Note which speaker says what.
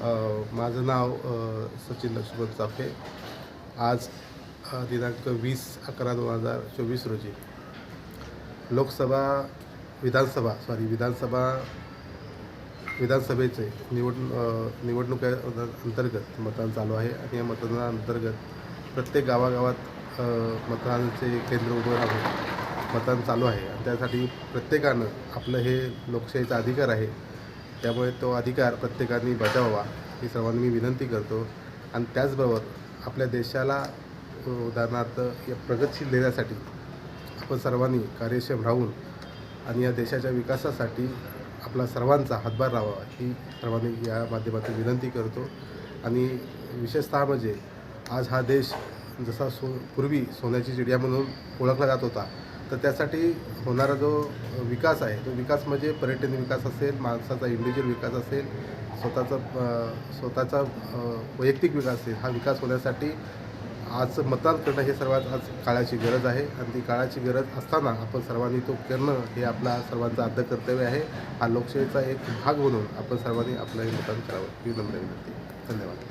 Speaker 1: माझं नाव सचिन लक्ष्मण चाफे. आज दिनांक वीस अकरा दोन हजार चोवीस रोजी लोकसभा विधानसभा सॉरी विधानसभा विधानसभेचे निवड निवडणुका अंतर्गत मतदान चालू आहे आणि या मतदानाअंतर्गत प्रत्येक गावागावात मतदानाचे केंद्र उभं राहून मतदान चालू आहे. आणि त्यासाठी प्रत्येकानं आपलं हे लोकशाहीचा अधिकार आहे. त्यामुळे तो अधिकार प्रत्येकाने बजावावा ही सर्वांनी मी विनंती करतो. आणि त्याचबरोबर आपल्या देशाला उदाहरणार्थ या प्रगतशील देण्यासाठी आपण सर्वांनी कार्यक्षम राहून आणि या देशाच्या विकासासाठी आपला सर्वांचा हातभार राहावा ही सर्वांनी या माध्यमातून विनंती करतो. आणि विशेषतः म्हणजे आज हा देश जसा सो पूर्वी सोन्याची चिडिया म्हणून ओळखला जात होता तर त्यासाठी होणारा जो विकास आहे तो विकास म्हणजे पर्यटन विकास असेल माणसाचा इंडिव्हिज्युअल विकास असेल स्वतःचा स्वतःचा वैयक्तिक विकास असेल हा विकास होण्यासाठी आज मतदान करणं हे सर्वात आज काळाची गरज आहे. आणि ती काळाची गरज असताना आपण सर्वांनी तो करणं हे आपला सर्वांचं आद्य कर्तव्य आहे. हा लोकशाहीचा एक भाग म्हणून आपण सर्वांनी आपलं हे मतदान करावं. ही नम्र विनंती. धन्यवाद.